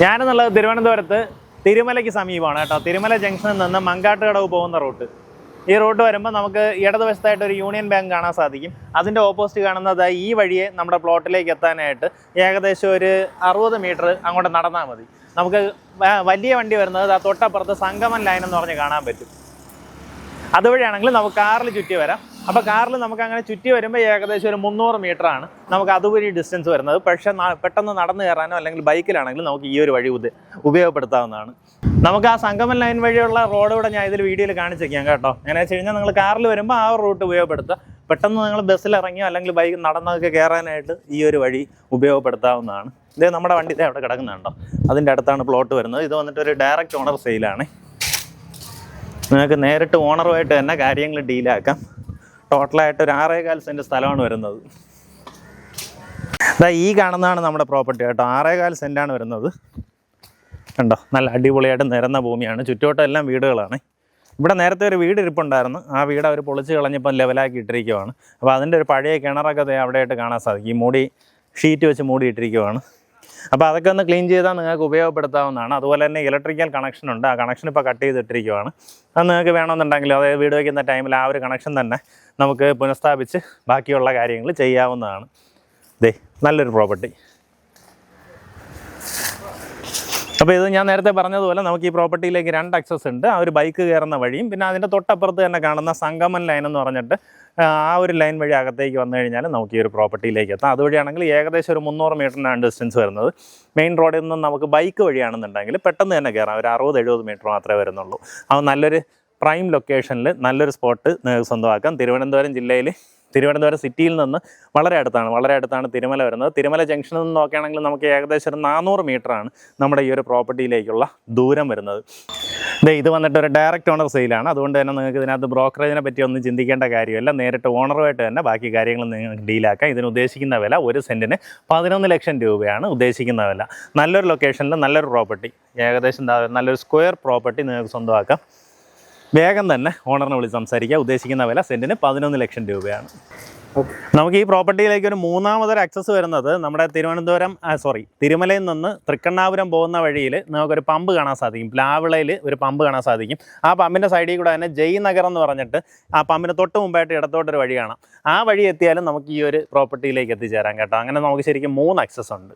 ഞാനെന്നുള്ളത് തിരുവനന്തപുരത്ത് തിരുമലയ്ക്ക് സമീപമാണ് കേട്ടോ. തിരുമല ജംഗ്ഷനിൽ നിന്ന് മങ്കാട്ടുകടവ് പോകുന്ന റൂട്ട്. ഈ റൂട്ട് വരുമ്പോൾ നമുക്ക് ഇടതുവശത്തായിട്ട് ഒരു യൂണിയൻ ബാങ്ക് കാണാൻ സാധിക്കും. അതിന്റെ ഓപ്പോസിറ്റ് കാണുന്നത് ഈ വഴിയെ നമ്മുടെ പ്ലോട്ടിലേക്ക് എത്താനായിട്ട് ഏകദേശം ഒരു അറുപത് മീറ്റർ അങ്ങോട്ട് നടന്നാൽ മതി. നമുക്ക് വലിയ വണ്ടി വരുന്നത് ആ തൊട്ടപ്പുറത്ത് സംഗമൻ ലൈൻ എന്ന് പറഞ്ഞ് കാണാൻ പറ്റും. അതുവഴിയാണെങ്കിൽ നമുക്ക് കാറിൽ ചുറ്റി വരാം. അപ്പോൾ കാറിൽ നമുക്ക് അങ്ങനെ ചുറ്റി വരുമ്പോൾ ഏകദേശം ഒരു മുന്നൂറ് ആണ് നമുക്ക് അതുവഴി ഡിസ്റ്റൻസ് വരുന്നത്. പക്ഷെ പെട്ടെന്ന് നടന്നു കയറാനോ അല്ലെങ്കിൽ ബൈക്കിലാണെങ്കിലും നമുക്ക് ഈ ഒരു വഴി ഉപയോഗപ്പെടുത്താവുന്നതാണ്. നമുക്ക് ആ സംഗമൻ ലൈൻ വഴിയുള്ള റോഡ് കൂടെ ഞാൻ ഇതിൽ വീഡിയോയിൽ കാണിച്ചേക്കാം കേട്ടോ. എങ്ങനെ വെച്ച് കഴിഞ്ഞാൽ നിങ്ങൾ കാറിൽ വരുമ്പോൾ ആ റൂട്ട് ഉപയോഗപ്പെടുത്തുക. പെട്ടെന്ന് നിങ്ങൾ ബസ്സിൽ ഇറങ്ങിയോ അല്ലെങ്കിൽ ബൈക്ക് നടന്നൊക്കെ കയറാനായിട്ട് ഈ ഒരു വഴി ഉപയോഗപ്പെടുത്താവുന്നതാണ്. ഇത് നമ്മുടെ വണ്ടി ഇതേ അവിടെ കിടക്കുന്നുണ്ടോ? അതിന്റെ അടുത്താണ് പ്ലോട്ട് വരുന്നത്. ഇത് വന്നിട്ട് ഒരു ഡയറക്റ്റ് ഓണർ സെയിലാണ് നിങ്ങൾക്ക് നേരിട്ട് ഓണറുമായിട്ട് തന്നെ കാര്യങ്ങൾ ഡീലാക്കാം ടോട്ടലായിട്ട് ഒരു ആറേകാൽ സെന്റ് സ്ഥലമാണ് വരുന്നത്. അതാ ഈ കാണുന്നതാണ് നമ്മുടെ പ്രോപ്പർട്ടി കേട്ടോ. ആറേകാൽ സെന്റാണ് വരുന്നത്. കണ്ടോ? നല്ല അടിപൊളിയായിട്ട് നിരന്ന ഭൂമിയാണ്. ചുറ്റുവട്ടം എല്ലാം വീടുകളാണ്. ഇവിടെ നേരത്തെ ഒരു വീട് ഇരിപ്പുണ്ടായിരുന്നു. ആ വീട് അവർ പൊളിച്ച് കളഞ്ഞപ്പോൾ ലെവലാക്കി ഇട്ടിരിക്കുവാണ്. അപ്പോൾ അതിന്റെ ഒരു പഴയ കിണറൊക്കെ അവിടെയായിട്ട് കാണാൻ സാധിക്കും. ഈ മൂടി ഷീറ്റ് വെച്ച് മൂടി ഇട്ടിരിക്കുവാണ് അപ്പോൾ അതൊക്കെ ഒന്ന് ക്ലീൻ ചെയ്താൽ നിങ്ങൾക്ക് ഉപയോഗപ്പെടുത്താവുന്നതാണ്. അതുപോലെ തന്നെ ഇലക്ട്രിക്കൽ കണക്ഷൻ ഉണ്ട്. ആ കണക്ഷൻ ഇപ്പോൾ കട്ട് ചെയ്തിട്ടിരിക്കുവാണ് അത് നിങ്ങൾക്ക് വേണമെന്നുണ്ടെങ്കിൽ അതായത് വീട് വയ്ക്കുന്ന ടൈമിൽ ആ ഒരു കണക്ഷൻ തന്നെ നമുക്ക് പുനഃസ്ഥാപിച്ച് ബാക്കിയുള്ള കാര്യങ്ങൾ ചെയ്യാവുന്നതാണ്. ദേ നല്ലൊരു പ്രോപ്പർട്ടി അപ്പോൾ ഇത് ഞാൻ നേരത്തെ പറഞ്ഞതുപോലെ നമുക്ക് ഈ പ്രോപ്പർട്ടിയിലേക്ക് രണ്ട് അക്സസ് ഉണ്ട്. ആ ഒരു ബൈക്ക് കയറുന്ന വഴിയും പിന്നെ അതിന്റെ തൊട്ടപ്പുറത്ത് തന്നെ കാണുന്ന സംഗമൻ ലൈൻ എന്ന് പറഞ്ഞിട്ട് ആ, ഒരു ലൈൻ വഴി അകത്തേക്ക് വന്നു കഴിഞ്ഞാൽ നമുക്ക് ഈ ഒരു പ്രോപ്പർട്ടിയിലേക്ക് എത്താം. അതുവഴിയാണെങ്കിൽ ഏകദേശം ഒരു മുന്നൂറ് മീറ്ററിനാണ് ഡിസ്റ്റൻസ് വരുന്നത്. മെയിൻ റോഡിൽ നിന്ന് നമുക്ക് ബൈക്ക് വഴിയാണെന്നുണ്ടെങ്കിൽ പെട്ടെന്ന് തന്നെ കയറാം. ഒരു അറുപത് എഴുപത് മീറ്റർ മാത്രമേ വരുന്നുള്ളൂ. അപ്പോൾ നല്ലൊരു പ്രൈം ലൊക്കേഷനിൽ നല്ലൊരു സ്പോട്ട് സ്വന്തമാക്കാം. തിരുവനന്തപുരം ജില്ലയിൽ തിരുവനന്തപുരം സിറ്റിയിൽ നിന്ന് വളരെ അടുത്താണ് വളരെ അടുത്താണ് തിരുമല വരുന്നത്. തിരുമല ജംഗ്ഷനിൽ നിന്ന് നോക്കുകയാണെങ്കിൽ നമുക്ക് ഏകദേശം നാനൂറ് ആണ് നമ്മുടെ ഈ ഒരു പ്രോപ്പർട്ടിയിലേക്കുള്ള ദൂരം വരുന്നത്. ഇതേ ഇത് വന്നിട്ട് ഒരു ഡയറക്റ്റ് ഓണർ സെയിലാണ് അതുകൊണ്ട് തന്നെ നിങ്ങൾക്ക് ഇതിനകത്ത് ബ്രോക്കറേജിനെ പറ്റി ഒന്നും ചിന്തിക്കേണ്ട കാര്യമല്ല. നേരിട്ട് ഓണറുമായിട്ട് തന്നെ ബാക്കി കാര്യങ്ങൾ നിങ്ങൾക്ക് ഡീലാക്കാം ഇതിന് ഉദ്ദേശിക്കുന്ന വില ഒരു സെന്റിന് പതിനൊന്ന് ലക്ഷം രൂപയാണ് ഉദ്ദേശിക്കുന്ന വില. നല്ലൊരു ലൊക്കേഷനിൽ നല്ലൊരു പ്രോപ്പർട്ടി ഏകദേശം നല്ലൊരു സ്ക്വയർ പ്രോപ്പർട്ടി നിങ്ങൾക്ക് സ്വന്തമാക്കാം. വേഗം തന്നെ ഓണറിനെ വിളിച്ച് സംസാരിക്കുക ഉദ്ദേശിക്കുന്ന വില സെന്റിന് പതിനൊന്ന് ലക്ഷം രൂപയാണ്. നമുക്ക് ഈ പ്രോപ്പർട്ടിയിലേക്ക് ഒരു മൂന്നാമതൊരു ആക്സസ് വരുന്നത് നമ്മുടെ തിരുവനന്തപുരം സോറി തിരുമലയിൽ നിന്ന് തൃക്കണ്ണാപുരം പോകുന്ന വഴിയിൽ നമുക്കൊരു പമ്പ് കാണാൻ സാധിക്കും. പ്ലാവിളയിൽ ഒരു പമ്പ് കാണാൻ സാധിക്കും. ആ പമ്പിന്റെ സൈഡിൽ കൂടെ തന്നെ ജയ് നഗർ എന്ന് പറഞ്ഞിട്ട് ആ പമ്പിന് തൊട്ട് മുമ്പായിട്ട് ഇടത്തോട്ടൊരു വഴി കാണാം. ആ വഴി എത്തിയാലും നമുക്ക് ഈ ഒരു പ്രോപ്പർട്ടിയിലേക്ക് എത്തിച്ചേരാം കേട്ടോ. അങ്ങനെ നമുക്ക് ശരിക്കും മൂന്ന് ആക്സസ് ഉണ്ട്.